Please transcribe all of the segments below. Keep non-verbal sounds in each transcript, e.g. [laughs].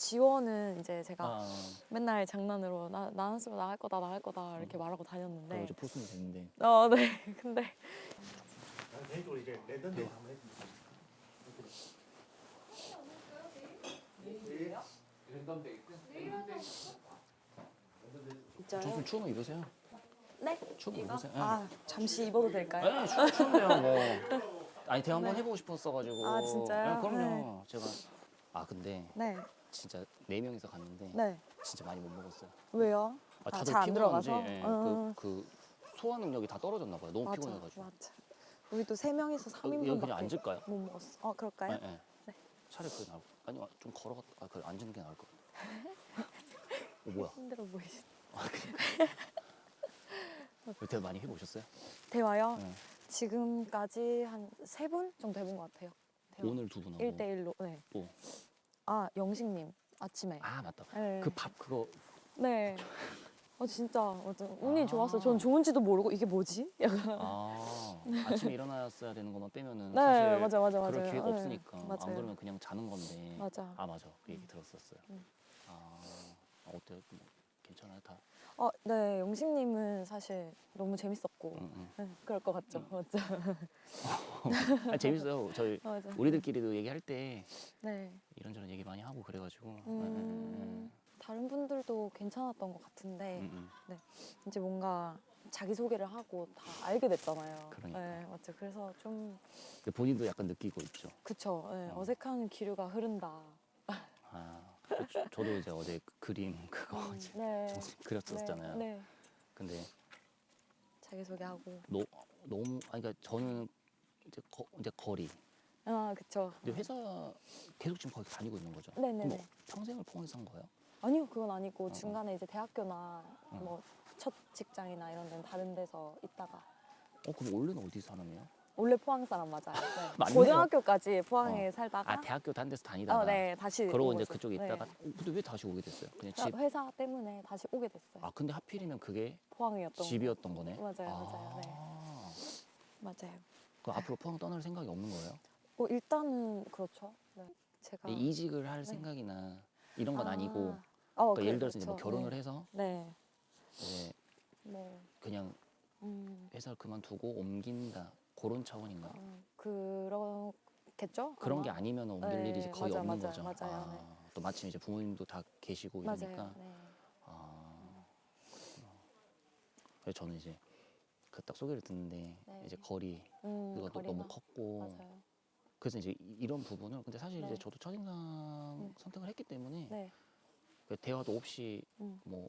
지원은 이제 제가 아, 맨날 장난으로 나 나왔으면 나갈 거다 나갈 거다 이렇게 말하고 그리고 다녔는데 이제 포스는 됐는데 어, 네. [laughs] 근데 나는 개인적으로 이제 레전드 한번 했습니다. 진짜요? 저좀 추우면 입으세요. 네. 추우면 이거? 입으세요. 아, 잠시 입어도 될까요? 네, 추, 추운데요 뭐. 아니 대화 한번 네. 해보고 싶었어가지고. 아, 진짜요? 네, 그럼요. 제가 아 근데 네. 진짜 네 명이서 갔는데 네. 진짜 많이 못 먹었어요. 왜요? 아, 아, 다들 잘안 피곤한지? 예, 음. 그, 그 소화 능력이 다 떨어졌나 봐요. 너무 맞아. 피곤해가지고. 맞아. 우리도 세 명이서 어, 여기 3인분밖에 그냥 앉을까요? 못 먹었어. 어, 그럴까요? 예, 예. 네. 차라리 그게 나을 아니 좀 걸어갔 아, 그 앉는 게 나을 것 같아. 어 뭐야? 힘들어 보이시. [laughs] 아, 그래. 대화 많이 해보셨어요? 대화요? 네. 지금까지 한 세 분 정도 해본 것 같아요. 대화. 오늘 두 분하고. 1대1로. 네. 또. 아, 영식님. 아침에. 아 맞다. 네. 그 밥 그거 네. 어 진짜 어떤 운이 아. 좋았어요. 전 좋은지도 모르고 이게 뭐지? 약간. 아 아침에 일어났어야 되는 것만 빼면은 네, 사실 맞아, 맞아, 그럴 맞아요. 기회가 네, 없으니까 안 맞아요. 그러면 그냥 자는 건데. 맞아. 아 맞아 그 얘기 들었었어요. 음. 아 아, 어때요? 뭐, 괜찮아요 다? 어, 네. 영식님은 사실 너무 재밌었고. 응, 응. 네, 그럴 것 같죠. 맞죠. [laughs] 아 재밌어요. 저희 맞아. 우리들끼리도 얘기할 때 네. 이런저런 얘기 많이 하고 그래가지고. 음, 다른 분들도 괜찮았던 것 같은데 음, 음. 이제 뭔가 자기 소개를 하고 다 알게 됐잖아요. 그러니까. 네, 맞죠. 그래서 좀 본인도 약간 느끼고 있죠. 그쵸. 네, 어. 어색한 기류가 흐른다. 아 저, 저도 이제 어제 그 그림 그거 음, 이제 네. 그렸었잖아요. 네, 네. 근데 자기 소개하고. 너, 너무 아니 그러니까 저는 이제 거, 이제 거리. 아, 그쵸. 근데 회사 계속 지금 거기 다니고 있는 거죠. 네네네. 그럼 뭐 평생을 포항에서 산 거예요? 아니요, 그건 아니고 어. 중간에 이제 대학교나 어. 뭐 첫 직장이나 이런 데는 다른 데서 있다가 어 그럼 원래는 어디 사람이에요? 원래 포항 사람 맞아요. 네. [laughs] 맞네요. 고등학교까지 포항에 어. 살다가 아 대학교 다른 데서 다니다가 어, 네, 다시 그러고 이제. 그쪽에 네. 있다가 어, 근데 왜 다시 오게 됐어요? 그냥 집. 그러니까 회사 때문에 다시 오게 됐어요. 아 근데 하필이면 그게 포항이었던 집이었던 거네. 맞아요, 아, 맞아요. 네. 맞아요. 그럼 앞으로 포항 떠날 생각이 없는 거예요? 어, 일단은 그렇죠. 네. 제가 이직을 할 생각이나 이런 건 아. 아. 니고 어, 그러니까 그- 예를 들어서 이제 뭐 그렇죠. 결혼을 네. 해서 네. 이제 뭐 그냥 음, 회사를 그만두고 옮긴다 그런 차원인가? 어, 그렇겠죠? 그런 아마? 게 아니면 옮길 네, 일이 거의 맞아, 없는 맞아, 거죠. 맞아요, 아, 네. 또 마침 이제 부모님도 다 계시고 맞아요. 이러니까 네. 아. 그래서 저는 이제 그 딱 소개를 듣는데 네. 이제 거리 음, 그가 또 거리가. 너무 컸고 맞아요. 그래서 이제 이- 이런 부분을 근데 사실 네. 이제 저도 첫인상 선택을 했기 때문에 네. 그 대화도 없이 음. 뭐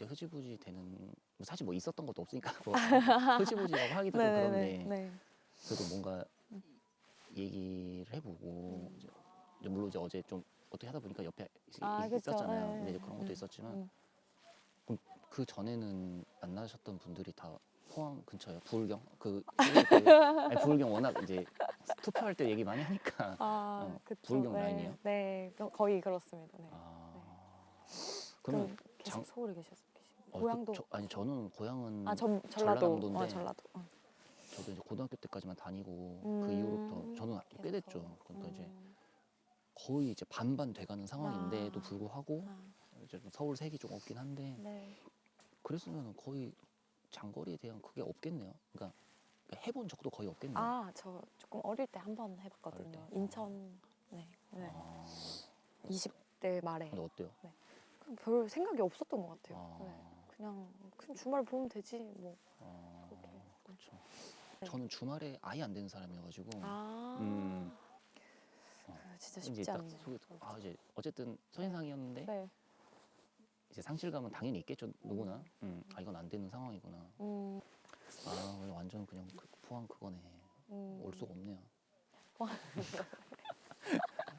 이제 흐지부지 되는 뭐 사실 뭐 있었던 것도 없으니까 뭐 [laughs] 흐지부지라고 하기도 좀 네네네. 그런데 네. 그래도 뭔가 얘기를 해보고 이제 이제 물론 이제 어제 좀 어떻게 하다 보니까 옆에 있- 아. 있었잖아요. 네. 근데 이제 그런 것도 음, 있었지만 음. 그럼 그 전에는 만나셨던 분들이 다 포항 근처예요. 부울경 그, 그 [laughs] 아니, 부울경 워낙 이제 투표할 때 얘기 많이 하니까 아, 어. 부울경 네. 라인이에요? 네, 거- 거의 그렇습니다. 네. 아 그럼 그러면 계속 장- 서울에 계셨 계시고 어, 그 고향도 저, 아니 저는 고향은 아, 전 전라도. 전라남도인데 어, 전라도. 어. 저도 이제 고등학교 때까지만 다니고 그 음, 이후로부터 저는 꽤 계속 됐죠. 서울. 그러니까 이제 음. 거의 이제 반반 돼가는 상황인데도 아. 불구하고 아, 이제 좀 서울 색이 좀 없긴 한데 네. 그랬으면 거의 장거리에 대한 그게 없겠네요. 그러니까 해본 적도 거의 없겠네요. 아, 저 조금 어릴 때 한 번 어릴 해봤거든요. 때? 인천. 네. 네. 아, 20대 말에. 근데 어때요? 그냥 별 생각이 없었던 것 같아요. 아, 네. 그냥 그냥 주말 보면 되지 뭐. 아, 그렇게. 그렇죠. 네. 저는 주말에 아예 안 되는 사람이어가지고 아. 음. 그 진짜 이제 쉽지 딱 않네요. 소개, 아 이제 어쨌든 선인상이었는데 네. 이제 상실감은 당연히 있겠죠 누구나. 음, 아 이건 안 되는 상황이구나. 음. 아 완전 그냥 그 포항 그거네. 음. 올 수가 없네요. [laughs]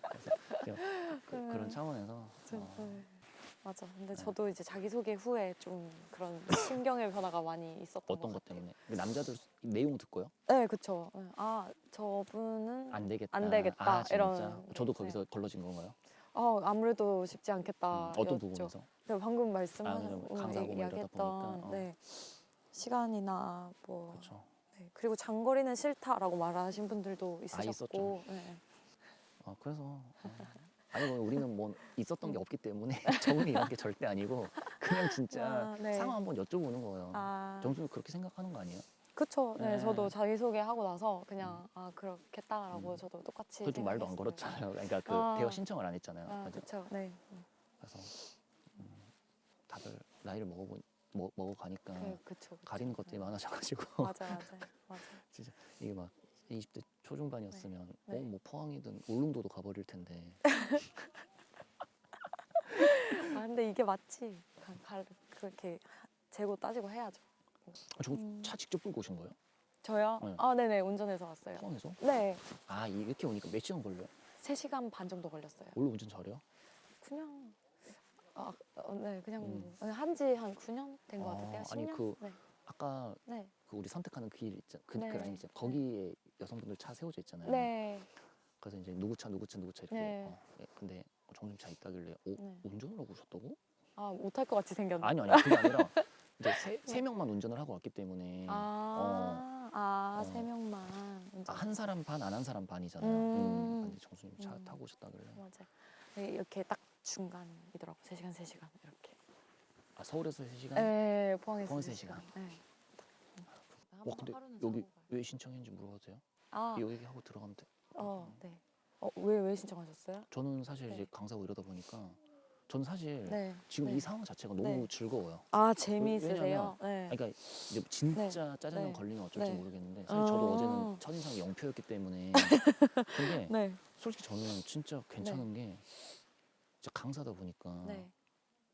그래서 그냥 그, 그런 차원에서 저- 어, 네. 맞아. 근데 네. 저도 이제 자기소개 후에 좀 그런 [laughs] 심경의 변화가 많이 있었던 어떤 것 것 같아요. 때문에 근데 남자들 내용 듣고요? 네, 그쵸. 네. 아, 저분은 안 되겠다. 안 되겠다, 아, 진짜? 이런 저도 게 거기서 걸러진 건가요? 어, 아무래도 쉽지 않겠다. 음, 어떤. 부분에서? 네, 방금 아, 말씀하신 강사고 뭐 이러다 이야기했던 보니까, 어. 네. 시간이나 뭐 그렇죠. 네. 그리고 장거리는 싫다라고 말하신 분들도 있으셨고 있었죠. 네. 아 그래서 어, 아니 뭐 우리는 뭐 있었던 게 없기 때문에 [laughs] 적응이 이런 게 절대 아니고 그냥 진짜 아, 네. 상황 한번 여쭤보는 거예요. 아, 정수님 그렇게 생각하는 거 아니에요? 그쵸. 네, 네. 저도 자기소개 하고 나서 그냥 아 그렇겠다라고 음. 저도 똑같이. 그좀 말도 안. 걸었잖아요. 그러니까 그 아. 대화 신청을 안 했잖아요. 아. 그쵸. 네. 음, 그래서 음, 다들 나이를 먹어보 먹, 먹어가니까 그 그쵸. 그쵸. 가리는 것들이 네. 많아져가지고 맞아, 맞아, 맞아. 이게 막 20대 초중반이었으면 네. 어 뭐 포항이든 울릉도도 가버릴 텐데 아 근데 이게 맞지. 가, 가, 그렇게 재고 따지고 해야죠. 저차 음. 직접 끌고 오신 거예요? 저요? 네. 아 네네 운전해서 왔어요. 포항에서? 네, 아 이렇게 오니까 몇 시간 걸려요? 3시간 반 정도 걸렸어요. 원래 운전 잘해요? 그냥 아, 어, 네, 그냥 음. 한지 한 9년 된것 아, 같아요. 10년? 아니, 그- 네, 아까 네, 그 우리 선택하는 그길 있잖아. 그, 네. 그 라인 있잖아. 거기에 여성분들 차 세워져 있잖아요. 네, 그래서 이제 누구 차 누구 차 누구 차 이렇게. 네. 어, 예, 근데 정수님 차 있다길래 오 네. 운전을 하고 오셨다고? 아 못할 것 같이 생겼네. 아니 아니 그게 아니라 [laughs] 이제 세, 세 명만 운전을 하고 왔기 때문에 아, 아, 어. 세 명만. 아, 한 사람 반 안 한 사람 반이잖아요. 음. 음. 정수님 차 음. 타고 오셨다길래 맞아. 네, 이렇게 딱 중간이더라고. 3 시간, 3 시간 이렇게. 아 서울에서 3 시간? 네, 포항에서 포항에서 3세 시간. 네. 와 근데 여기 왜 신청했는지 물어봐도 돼요? 아, 이 얘기 하고 들어가면 돼. 어, 네. 어, 왜, 왜 신청하셨어요? 저는 사실 네. 이제 강사고 이러다 보니까 저는 사실 네. 지금 네. 이 상황 자체가 너무 네. 즐거워요. 아, 재미있으세요? 네. 그러니까 이제 진짜 짜장면 네. 걸리면 어쩔지 네. 모르겠는데 사실 저도 아. 어제는 첫인상이 0표였기 때문에 [laughs] 근데 네. 솔직히 저는 진짜 괜찮은 게 진짜 강사다 보니까 네.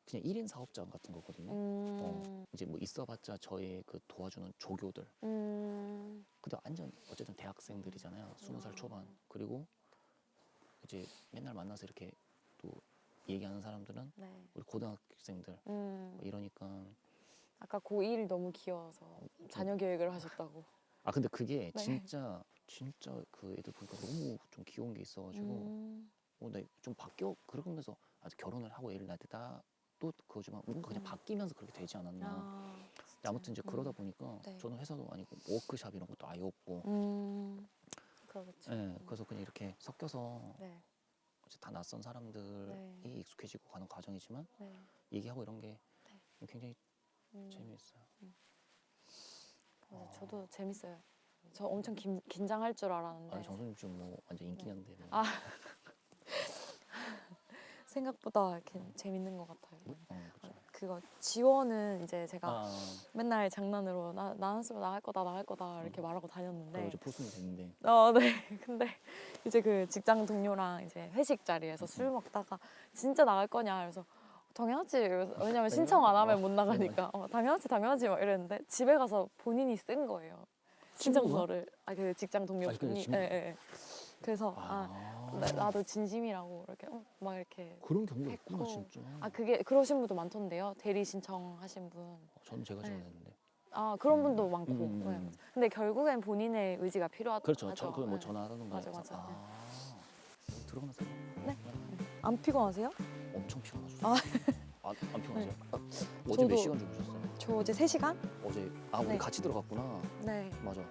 그냥 1인 사업자 같은 거거든요. 음, 이제 뭐 있어봤자 저의 그 도와주는 조교들. 음, 근데 완전 어쨌든 대학생들이잖아요. 스무 살 초반. 그리고 이제 맨날 만나서 이렇게 또 얘기하는 사람들은 네. 우리 고등학생들 음, 뭐 이러니까 아까 고1 너무 귀여워서 자녀 계획을 하셨다고. 아 근데 그게 [laughs] 네. 진짜 진짜 그 애들 보니까 너무 좀 귀여운 게 있어가지고 음, 어, 나좀 바뀌어 그러면서 아직 결혼을 하고 애를 낳을 때다 또 그거지만 뭔가 그냥 음. 바뀌면서 그렇게 되지 않았나. 아, 근데 아무튼 이제 음. 그러다 보니까 네. 저는 회사도 아니고 워크샵 이런 것도 아예 없고 음, 그러겠죠. 예, 그래서 그냥 이렇게 섞여서 네, 다 낯선 사람들이 네. 익숙해지고 가는 과정이지만 네. 얘기하고 이런 게 네. 굉장히 음, 재미있어요. 맞아요. 저도 재밌어요. 저 엄청 긴, 긴장할 줄 알았는데 아니 정선님 지금 뭐 완전 인기녀인데 뭐. 네. 아. [laughs] 생각보다 이렇게 재밌는 것 같아요. 어, 그렇죠. 그거 지원은 이제 제가 아, 맨날 장난으로 나 쓰면 나갈 거다 나갈 거다 이렇게 음. 말하고 다녔는데 이제 포순이 됐는데 어, 네. [laughs] 근데 이제 그 직장 동료랑 이제 회식 자리에서 음. 술 먹다가 진짜 나갈 거냐 그래서 당연하지. 이러면서 왜냐면 신청 안 하면 못 나가니까. 어, 당연하지, 당연하지 막 이랬는데 집에 가서 본인이 쓴 거예요. 신청서를. 아, 그 직장 진- 예, 예. 그래서 아, 아, 나, 나도 진심이라고 이렇게 어, 막 이렇게. 그런 경우가 있구나 했고. 진짜. 아, 그게 그러신 분도 많던데요. 대리 신청하신 분. 어, 저는 제가 네. 지원했는데. 아, 그런 음. 분도 많고. 음, 음, 네. 음. 근데 결국엔 본인의 의지가 필요하죠. 그렇죠. 저 그뭐 네. 전화하는 맞아. 맞아. 아, 들어가면 서 네. 안 피곤하세요? 엄청 피곤하죠. 아. 아, 안 피곤하세요? 어제 저도- 몇 시간 주무셨어요? 저 어제 3시간? 어제 아 우리 네. 같이 들어갔구나. 네. 맞아.